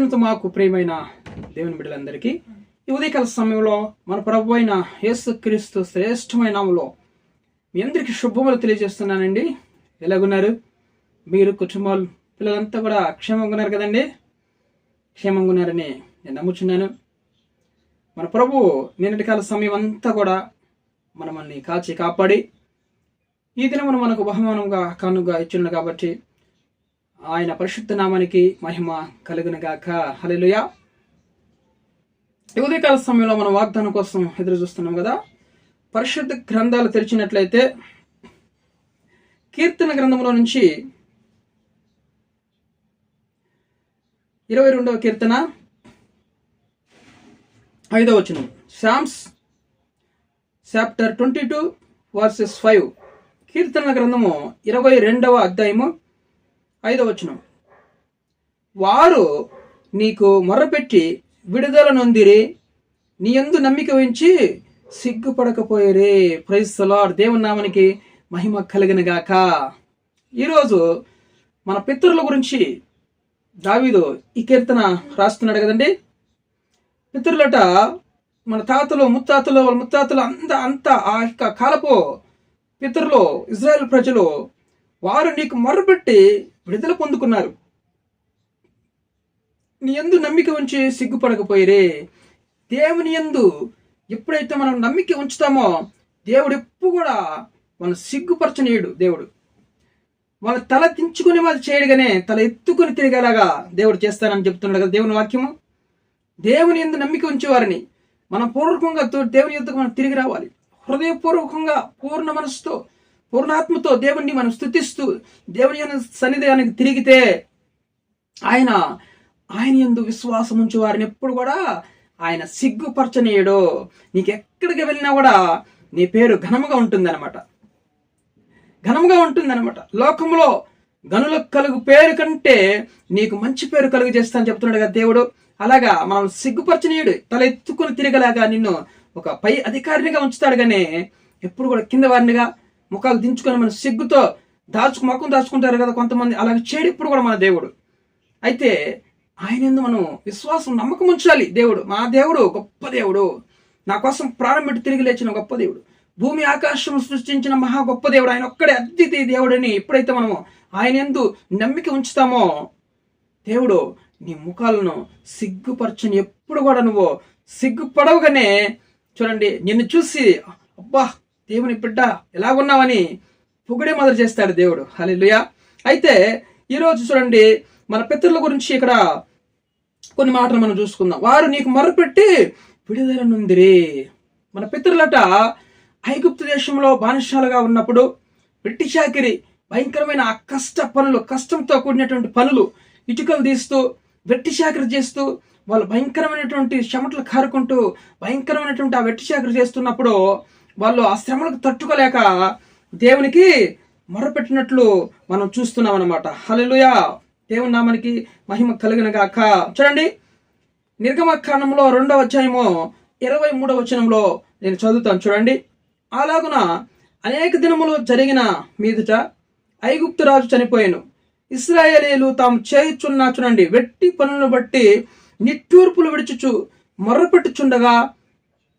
అత్యున్నత మాకు ప్రియమైన దేవుని బిడ్డలందరికీ ఈ ఉదయకాల సమయంలో మన ప్రభు అయిన యేసుక్రీస్తు శ్రేష్టమైన నామములో మీ అందరికీ శుభములు తెలియజేస్తున్నానండి. ఎలాగున్నారు? మీరు కుటుంబాలు పిల్లలంతా కూడా క్షేమంగా ఉన్నారు కదండి? క్షేమంగా ఉన్నారని నేను నమ్ముచున్నాను. మన ప్రభు నిన్నటి కాల సమయం అంతా కూడా మనమల్ని కాచి కాపాడి ఈ దినమును మనకు బహుమానంగా కానుగా ఇచ్చిండు కాబట్టి ఆయన పరిశుద్ధ నామానికి మహిమ కలుగును గాక హల్లెలూయా. ఉదయకాల సమయంలో మనం వాగ్దానం కోసం ఎదురు చూస్తున్నాం కదా. పరిశుద్ధ గ్రంథాలు తెరిచినట్లయితే కీర్తన గ్రంథంలో నుంచి ఇరవై రెండవ కీర్తన ఐదవ వచనం. Psalms chapter twenty two verses five. కీర్తన గ్రంథము ఇరవై రెండవ అధ్యాయము ఐదవ వచనం వారు నీకు మొర్రపెట్టి విడుదల నొందిరి నీ ఎందు నమ్మిక ఉంచి సిగ్గుపడకపోయేరే. Praise lord. దేవుని నామానికి మహిమ కలిగిన గాక ఈరోజు మన పితరుల గురించి దావీదు ఈ కీర్తన రాస్తున్నాడు కదండి? పితరులట మన తాతలు ముత్తాతలు వాళ్ళ ముత్తాతలు అంత అంత ఆ యొక్క కాలపు పితరులు ఇజ్రాయెల్ ప్రజలు వారు నీకు మొరబెట్టి విడుదల పొందుకున్నారు. నీ ఎందు నమ్మిక ఉంచి సిగ్గుపడకపోయిరే. దేవుని ఎందు ఎప్పుడైతే మనం నమ్మిక ఉంచుతామో దేవుడు ఎప్పుడు కూడా మనం సిగ్గుపరచనీయుడు దేవుడు. వాళ్ళ తల దించుకుని వాళ్ళు చేయడుగానే తల ఎత్తుకుని తిరిగేలాగా దేవుడు చేస్తానని చెప్తున్నాడు కదా దేవుని వాక్యము. దేవుని ఎందు నమ్మిక ఉంచేవారిని మనం పూర్వకంగా దేవుని ఎందుకు మనం తిరిగి రావాలి. హృదయపూర్వకంగా పూర్ణ మనసుతో పూర్ణాత్మతో దేవుణ్ణి మనం స్థుతిస్తూ దేవుని యొక్క తిరిగితే ఆయన ఆయన ఎందు విశ్వాసం ఉంచే వారిని ఎప్పుడు కూడా ఆయన సిగ్గుపరచనీయుడు. నీకు ఎక్కడికి వెళ్ళినా కూడా నీ పేరు ఘనముగా ఉంటుందన్నమాట. ఘనముగా ఉంటుందన్నమాట. లోకంలో గనులకు కలుగు పేరు కంటే నీకు మంచి పేరు కలుగు చేస్తానని చెప్తున్నాడు కదా దేవుడు. అలాగా మనం సిగ్గుపరచనీయుడు తల ఎత్తుకుని తిరగలాగా నిన్ను ఒక పై అధికారినిగా ఉంచుతాడు కానీ ఎప్పుడు కూడా కింద వారినిగా ముఖాలు దించుకొని మన సిగ్గుతో దాచుకు ముఖం దాచుకుంటారు కదా కొంతమంది. అలాగే చేడిప్పుడు ఇప్పుడు కూడా మన దేవుడు. అయితే ఆయన ఎందు మనం విశ్వాసం నమ్మకం ఉంచాలి దేవుడు. మా దేవుడు గొప్ప దేవుడు. నా కోసం ప్రాణం పెట్టి తిరిగి లేచిన గొప్ప దేవుడు. భూమి ఆకాశం సృష్టించిన మహా గొప్ప దేవుడు. ఆయన ఒక్కడే అద్వితీయ దేవుడని ఎప్పుడైతే మనము ఆయన ఎందు నమ్మిక ఉంచుతామో దేవుడు నీ ముఖాలను సిగ్గుపరచని ఎప్పుడు కూడా నువ్వు సిగ్గుపడవుగానే చూడండి నిన్ను చూసి అబ్బా దేవుని బిడ్డ ఎలాగున్నావని పొగిడే మొదలు చేస్తాడు దేవుడు. హల్లెలూయా. అయితే ఈరోజు చూడండి మన పితరుల గురించి ఇక్కడ కొన్ని మాటలు మనం చూసుకుందాం. వారు నీకు మొరపెట్టి విడుదల నుందిరి మన పితరులట ఐగుప్తు దేశంలో బానిసాలుగా ఉన్నప్పుడు వెట్టి చాకిరి భయంకరమైన ఆ కష్ట పనులు కష్టంతో కూడినటువంటి పనులు ఇటుకలు తీస్తూ వెట్టి చాకరి చేస్తూ వాళ్ళు భయంకరమైనటువంటి చెమటలు కారుకుంటూ భయంకరమైనటువంటి ఆ వెట్టి చాకరి చేస్తున్నప్పుడు వాళ్ళు ఆ శ్రమలకు తట్టుకోలేక దేవునికి మొరపెట్టినట్లు మనం చూస్తున్నాం అనమాట హల్లెలూయా. దేవుని నామానికి మహిమ కలిగిన గాక. చూడండి నిర్గమకాండంలో రెండవ అధ్యాయము ఇరవై మూడవ వచనంలో నేను చదువుతాను. చూడండి అలాగున అనేక దినములు జరిగిన మీదుట ఐగుప్తు రాజు చనిపోయాను. ఇస్రాయేలీలు తాము చేయుచున్న చూడండి వెట్టి పనులను బట్టి నిట్టూర్పులు విడిచుచు మొర్రపెట్టుచుండగా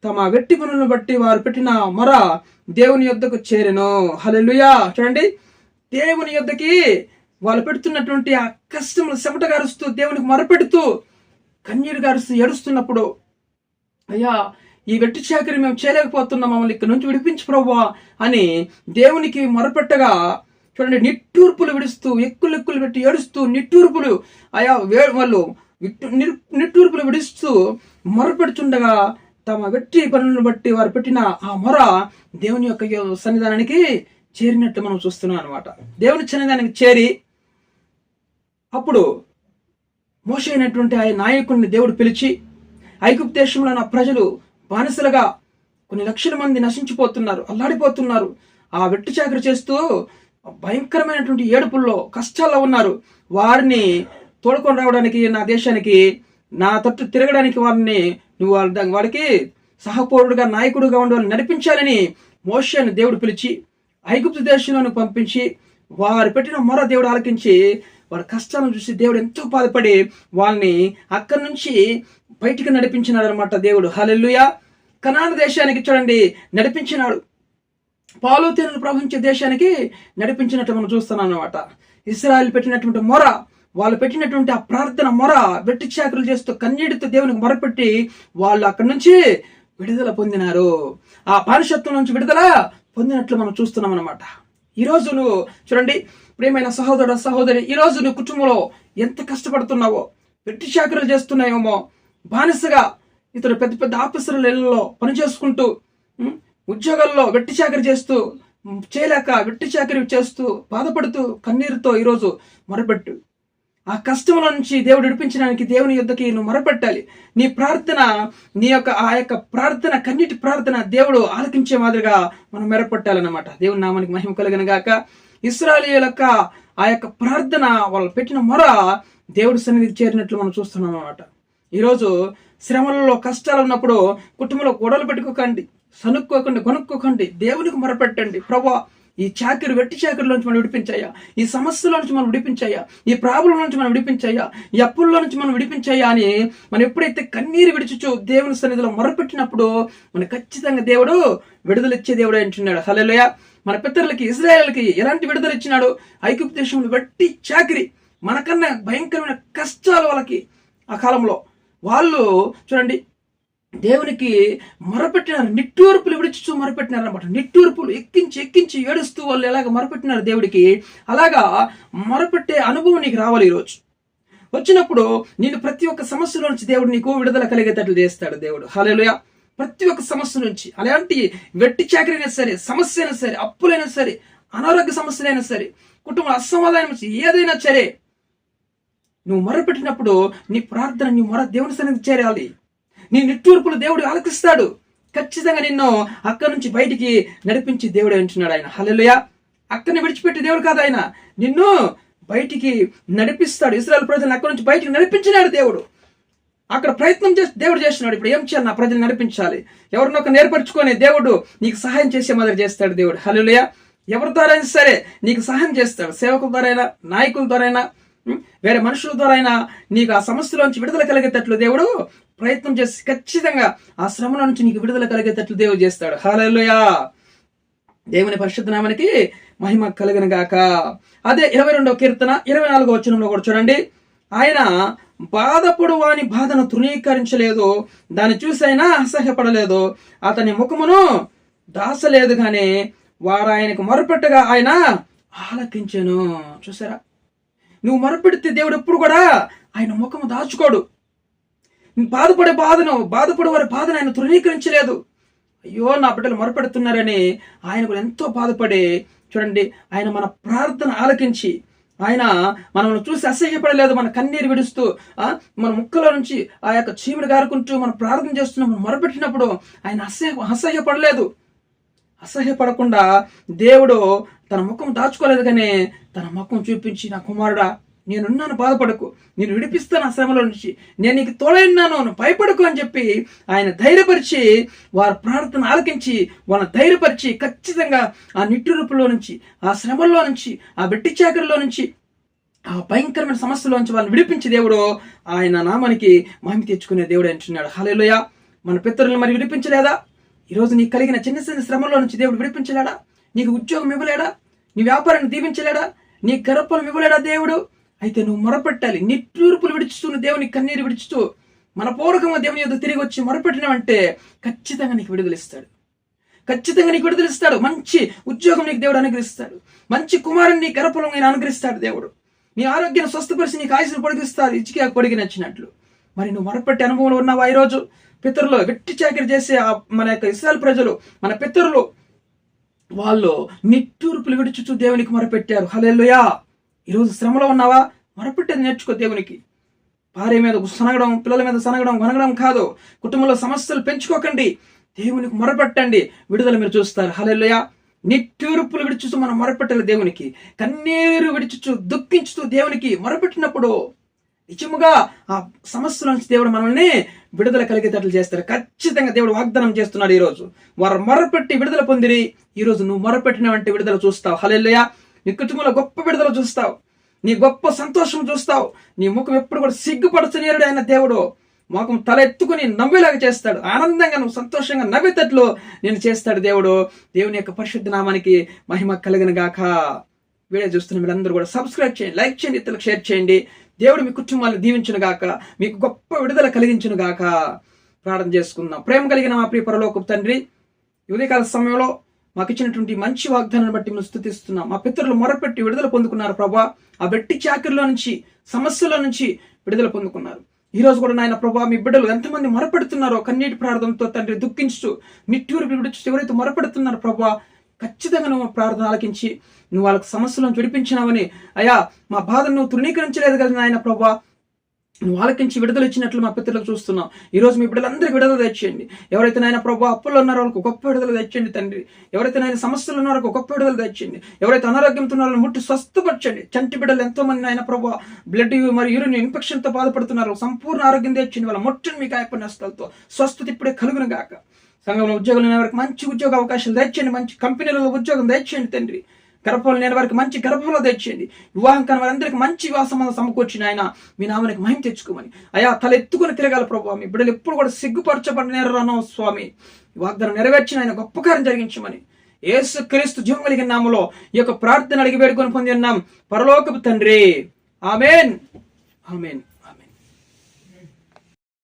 తమ వెట్టి పనులను బట్టి వారు పెట్టిన మొర దేవుని యొద్దకు చేరెను. హలెలుయా చూడండి. దేవుని యొద్దకి వాళ్ళు పెడుతున్నటువంటి ఆ కష్టములు చెమట గారుస్తూ దేవునికి మొరపెడుతూ కన్నీరు గారుస్తూ ఏడుస్తున్నప్పుడు అయ్యా ఈ వెట్టి చాకరి మేము చేయలేకపోతున్నాం మమ్మల్ని ఇక్కడ నుంచి విడిపించు ప్రవ్వా అని దేవునికి మొరపెట్టగా చూడండి నిట్టూర్పులు విడుస్తూ ఎక్కులు ఎక్కులు పెట్టి ఏడుస్తూ నిట్టూర్పులు అయా వే వాళ్ళు నిర్- నిట్టూర్పులు విడుస్తూ మొరపెడుచుండగా తమ వెట్టి పనులను బట్టి వారు పెట్టిన ఆ మొర దేవుని యొక్క సన్నిధానానికి చేరినట్టు మనం చూస్తున్నాం అనమాట దేవుని సన్నిధానానికి చేరి అప్పుడు మోస అయినటువంటి ఆ నాయకుడిని దేవుడు పిలిచి ఐగుప్తు దేశంలో నా ప్రజలు బానిసలుగా కొన్ని లక్షల మంది నశించిపోతున్నారు అల్లాడిపోతున్నారు. ఆ వెట్టి చాకరి చేస్తూ భయంకరమైనటువంటి ఏడుపుల్లో కష్టాల్లో ఉన్నారు. వారిని తోడుకొని రావడానికి నా దేశానికి నా తట్టు తిరగడానికి వారిని నువ్వు వాళ్ళ వారికి సహపౌరుడుగా నాయకుడుగా ఉండవని నడిపించాలని మోషని దేవుడు పిలిచి ఐగుప్తు దేశంలోని పంపించి వారు పెట్టిన మొర దేవుడు ఆలకించి వారి కష్టాలను చూసి దేవుడు ఎంతో బాధపడి వాళ్ళని అక్కడి నుంచి బయటికి నడిపించినాడు అనమాట దేవుడు. హలెల్లుయా. కనాన దేశానికి చూడండి నడిపించినాడు. పాలు తేనెలు ప్రవహించే దేశానికి నడిపించినట్టు మనం చూస్తున్నాం అనమాట ఇస్రాయల్ పెట్టినటువంటి మొర వాళ్ళు పెట్టినటువంటి ఆ ప్రార్థన మొర వెట్టి చాకరులు చేస్తూ కన్నీటితో దేవునికి మొరపెట్టి వాళ్ళు అక్కడి నుంచి విడుదల పొందినారు. ఆ పారిశత్వం నుంచి విడుదల పొందినట్లు మనం చూస్తున్నాం అనమాట ఈ రోజు నువ్వు చూడండి ప్రియమైన సహోదరుడు సహోదరి ఈ రోజు నువ్వు కుటుంబంలో ఎంత కష్టపడుతున్నావో వెట్టి చాకరులు చేస్తున్నాయేమో బానిసగా ఇతడు పెద్ద పెద్ద ఆఫీసర్ల ఇళ్ళలో పని చేసుకుంటూ ఉద్యోగాల్లో వెట్టి చాకరి చేస్తూ చేయలేక వెట్టి చాకరి చేస్తూ బాధపడుతూ కన్నీరుతో ఈరోజు మొరపెట్టు. ఆ కష్టంలో నుంచి దేవుడు విడిపించడానికి దేవుని యుద్ధకి నువ్వు మొరపెట్టాలి. నీ ప్రార్థన నీ యొక్క ఆ యొక్క ప్రార్థన కన్నిటి ప్రార్థన దేవుడు ఆలకించే మాదిరిగా మనం మెరపెట్టాలన్నమాట. దేవుని నామానికి మహిమ కలిగిన గాక. ఇస్రాయలీల యొక్క ఆ యొక్క ప్రార్థన వాళ్ళు పెట్టిన మొర దేవుడి సన్నిధికి చేరినట్లు మనం చూస్తున్నాం అనమాట ఈరోజు శ్రమలలో కష్టాలు ఉన్నప్పుడు కుటుంబంలో గొడవలు పెట్టుకోకండి సనుక్కోకండి కొనుక్కోకండి దేవునికి మొరపెట్టండి. ప్రభా ఈ చాకరి వెట్టి చాకరిలో నుంచి మనం విడిపించాయా? ఈ సమస్యల నుంచి మనం విడిపించాయా? ఈ ప్రాబ్లం నుంచి మనం విడిపించాయా? ఈ అప్పుల్లో నుంచి మనం విడిపించాయా అని మనం ఎప్పుడైతే కన్నీరు విడిచుచు దేవుని సన్నిధిలో మొరపెట్టినప్పుడు మన ఖచ్చితంగా దేవుడు విడుదల ఇచ్చే దేవుడు అంటున్నాడు. హలోయ మన పితరులకి ఇజ్రాయేల్కి ఎలాంటి విడుదల ఇచ్చినాడు? ఐగుప్తు దేశంలో వెట్టి చాకిరి మనకన్నా భయంకరమైన కష్టాలు వాళ్ళకి ఆ కాలంలో. వాళ్ళు చూడండి దేవునికి మొరపెట్టినారు నిట్టూర్పులు విడిచి మొరపెట్టినారు అనమాట నిట్టూర్పులు ఎక్కించి ఎక్కించి ఏడుస్తూ వాళ్ళు ఎలాగ మొరపెట్టినారు దేవుడికి? అలాగా మొరపెట్టే అనుభవం నీకు రావాలి ఈరోజు. వచ్చినప్పుడు నేను ప్రతి ఒక్క సమస్యలో నుంచి దేవుడు నీకు విడుదల కలిగేటట్లు చేస్తాడు దేవుడు. హలోయ ప్రతి ఒక్క సమస్య నుంచి అలాంటి వెట్టి చాకరీ సరే సమస్య అయినా సరే అప్పులైనా సరే అనారోగ్య సమస్యలైనా సరే కుటుంబ అసమాధానం ఏదైనా సరే నువ్వు మొరపెట్టినప్పుడు నీ ప్రార్థన నీ మొర దేవుని సన్నిధి చేరాలి. నీ నిట్టూర్పులు దేవుడు ఆలకిస్తాడు. ఖచ్చితంగా నిన్ను అక్కడి నుంచి బయటికి నడిపించి దేవుడు అంటున్నాడు ఆయన. హల్లెలూయా. అక్కడిని విడిచిపెట్టి దేవుడు కాదు ఆయన. నిన్ను బయటికి నడిపిస్తాడు. ఇస్రాయల్ ప్రజలను అక్కడి నుంచి బయటికి నడిపించినాడు దేవుడు. అక్కడ ప్రయత్నం చేసి దేవుడు చేస్తున్నాడు. ఇప్పుడు ఏం చేయాలి? నా ప్రజలు నడిపించాలి. ఎవరినొక నేర్పరచుకొని దేవుడు నీకు సహాయం చేసే మాదిరి చేస్తాడు దేవుడు. హలోయ ఎవరి ద్వారా అయినా సరే నీకు సహాయం చేస్తాడు. సేవకుల ద్వారా అయినా నాయకుల ద్వారా అయినా వేరే మనుషుల ద్వారా అయినా నీకు ఆ సమస్యలోంచి విడుదల కలిగేటట్లు దేవుడు ప్రయత్నం చేసి ఖచ్చితంగా ఆ శ్రమలో నుంచి నీకు విడుదల కలిగేటట్లు దేవుడు చేస్తాడు. హలోయా దేవుని పరిశుద్ధ నామానికి మహిమ కలిగిన గాక. అదే ఇరవై రెండవ కీర్తన ఇరవై నాలుగో వచనంలో కూడా చూడండి. ఆయన బాధపడు వాని బాధను తృణీకరించలేదు దాన్ని చూసి అయినా అసహ్యపడలేదు. అతని ముఖమును దాసలేదు కానీ వారు ఆయనకు మొరపెట్టగా ఆయన ఆలకించాను. చూసారా? నువ్వు మొరపెడితే దేవుడు ఎప్పుడు కూడా ఆయన ముఖము దాచుకోడు. నువ్వు బాధపడే బాధను బాధపడే వారి బాధను ఆయన తృణీకరించలేదు. అయ్యో నా బిడ్డలు మొరపెడుతున్నారని ఆయన కూడా ఎంతో బాధపడి చూడండి ఆయన మన ప్రార్థన ఆలకించి ఆయన మనల్ని చూసి అసహ్యపడలేదు మన కన్నీరు విడుస్తూ ఆ, మన ముక్కలో నుంచి ఆ యొక్క చీమిడి గారుకుంటూ మనం ప్రార్థన చేస్తున్నాం మనం మొరపెట్టినప్పుడు ఆయన అసహ్య అసహ్యపడలేదు. అసహ్యపడకుండా దేవుడు తన ముఖం దాచుకోలేదు కానీ తన ముఖం చూపించి నా కుమారుడా నేనున్నాను బాధపడకు. నేను విడిపిస్తాను ఆ శ్రమలో నుంచి నేను నీకు తోడైనాను నువ్వు భయపడకు అని చెప్పి ఆయన ధైర్యపరిచి వారి ప్రార్థన ఆలకించి వాళ్ళని ధైర్యపరిచి ఖచ్చితంగా ఆ నిట్టురుపులో నుంచి ఆ శ్రమల్లో నుంచి ఆ వెట్టి చాకరిలో నుంచి ఆ భయంకరమైన సమస్యలోంచి వాళ్ళని విడిపించి దేవుడు ఆయన నామానికి మహిమ తెచ్చుకునే దేవుడు అంటున్నాడు. హాలేలోయ మన పితరులను మరి విడిపించలేదా? ఈరోజు నీకు కలిగిన చిన్న చిన్న శ్రమలో నుంచి దేవుడు విడిపించలేడా? నీకు ఉద్యోగం ఇవ్వలేడా? నీ వ్యాపారాన్ని దీవించలేడా? నీ గర్భఫలం ఇవ్వలేడా దేవుడు? అయితే నువ్వు మొరపెట్టాలి. నిట్టూర్పులు విడుచుతూ దేవుని కన్నీరు విడుచుతూ మనపూర్వకంగా దేవుని యొక్క తిరిగి వచ్చి మొరపెట్టినావంటే ఖచ్చితంగా నీకు విడుదలిస్తాడు. ఖచ్చితంగా నీకు విడుదలిస్తాడు. మంచి ఉద్యోగం నీకు దేవుడు అనుగ్రహిస్తాడు. మంచి కుమారుని నీ గర్భఫలం నేను అనుగ్రహిస్తాడు దేవుడు. నీ ఆరోగ్యాన్ని స్వస్థపరిచి నీకు ఆయుసును పొడిగిస్తాడు. ఇచ్చికి పొడిగి నచ్చినట్లు. మరి నువ్వు మొరపెట్టే అనుభవంలో ఉన్నావా ఈరోజు? పితరులు గట్టి చాకరి చేసే ఆ మన యొక్క ఇస్రాయల్ ప్రజలు మన పితరులు వాళ్ళు నిట్టూర్పులు విడుచుచు దేవునికి మొరపెట్టారు. హల్లెలూయా! ఈరోజు శ్రమలో ఉన్నావా? మొరపెట్టేది నేర్చుకో దేవునికి. భార్య మీద సనగడం పిల్లల మీద సనగడం కొనగడం కాదు. కుటుంబంలో సమస్యలు పెంచుకోకండి. దేవునికి మొరపెట్టండి. విడుదల మీరు చూస్తారు. హల్లెలూయా! నిట్టూర్పులు విడుచుచు మనం మొరపెట్టాలి దేవునికి. కన్నీరు విడుచుచు దుఃఖించుతూ దేవునికి మొరపెట్టినప్పుడు నిజముగా ఆ సమస్యల నుంచి దేవుడు మనల్ని విడుదల కలిగేటట్లు చేస్తారు. ఖచ్చితంగా దేవుడు వాగ్దానం చేస్తున్నాడు ఈ రోజు వారు మొరపెట్టి విడుదల పొందిరి. ఈ రోజు నువ్వు మొరపెట్టినవంటి విడుదల చూస్తావు. హలెల్లయ్య నీ కుటుంబంలో గొప్ప విడుదల చూస్తావు. నీ గొప్ప సంతోషం చూస్తావు. నీ ముఖం ఎప్పుడు కూడా సిగ్గుపడచనీయుడు అయిన దేవుడు ముఖం తల ఎత్తుకుని నవ్వేలాగా చేస్తాడు. ఆనందంగా నువ్వు సంతోషంగా నవ్వేటట్లు నేను చేస్తాడు దేవుడు. దేవుని యొక్క పరిశుద్ధ నామానికి మహిమ కలిగిన గాక వీడియో చూస్తున్న మీరందరూ కూడా సబ్స్క్రైబ్ చేయండి లైక్ చేయండి ఇతరులకు షేర్ చేయండి. దేవుడు మీ కుటుంబాన్ని దీవించును గాక మీకు గొప్ప విడుదల కలిగించును గాక ప్రార్థన చేసుకుందాం. ప్రేమ కలిగిన మా ప్రియ పరలోకపు తండ్రి ఉదయకాల సమయంలో మాకు ఇచ్చినటువంటి మంచి వాగ్దానాన్ని బట్టి మేము స్థుతిస్తున్నాం మా పితరులు మొరపెట్టి విడుదల పొందుకున్నారు ప్రభా. ఆ వెట్టి చాకరిలో నుంచి సమస్యల నుంచి విడుదల పొందుకున్నారు. ఈ రోజు కూడా నాయన ప్రభా మీ బిడ్డలు ఎంతమంది మొరపెడుతున్నారో కన్నీటి ప్రార్థనతో తండ్రి దుఃఖించు నిట్టూరు విడిచి ఎవరైతే మొరపెడుతున్నారో ప్రభా. ఖచ్చితంగా నువ్వు ప్రార్థన ఆలకించి నువ్వు వాళ్ళకి సమస్యలను విడిపించినావని. అయ్యా మా బాధను నువ్వు తృణీకరించలేదు కదా నాయన ప్రభా. నువ్వు ఆలకించి విడుదల ఇచ్చినట్లు మా పితరులకు చూస్తున్నాం. ఈరోజు మీ బిడ్డలందరికీ విడుదల తెచ్చేయండి. ఎవరైతే నాయన ప్రభు అప్పులు ఉన్నారో వాళ్ళకి గొప్ప విడుదల తెచ్చండి తండ్రి. ఎవరైతే నాయన సమస్యలు ఉన్నారో వాళ్ళకి గొప్ప విడుదల తెచ్చండి ఎవరైతే అనారోగ్యంతో ఉన్నారో ముట్టి స్వస్థపరచండి. చంటి బిడ్డలు ఎంతో మంది నాయన ప్రభు బ్లడ్ మరియు యూరిన్ ఇన్ఫెక్షన్తో బాధపడుతున్నారు. సంపూర్ణ ఆరోగ్యం తెచ్చండి వాళ్ళ మొట్టని మీ గాయపడిన స్థలతో. స్వస్థత ఇప్పుడే కలుగును గాక. సంఘంలో ఉద్యోగం లేని వారికి మంచి ఉద్యోగ అవకాశాలు తెచ్చండి మంచి కంపెనీలలో ఉద్యోగం తెచ్చండి తండ్రి. గర్భంలో లేని వారికి మంచి గర్భంలో తెచ్చండి వివాహం కాని వారందరికీ మంచి వివాహం సమకూర్చిన ఆయన మీ నామానికి మహిమ తెచ్చుకోమని. అయా తల ఎత్తుకుని తిరగాల ప్రభావ మీ బిడ్డలు ఎప్పుడు కూడా సిగ్గుపరచబడినారనో స్వామి. వాగ్దానం నెరవేర్చిన ఆయన గొప్ప కార్యం జరిగించమని. యేసు క్రీస్తు జీవం కలిగిన నామలో ఈ యొక్క ప్రార్థన అడిగి వేడుకొని పొంది ఉన్నాం. పరలోకపు తండ్రి. ఆమెన్. ఆమెన్.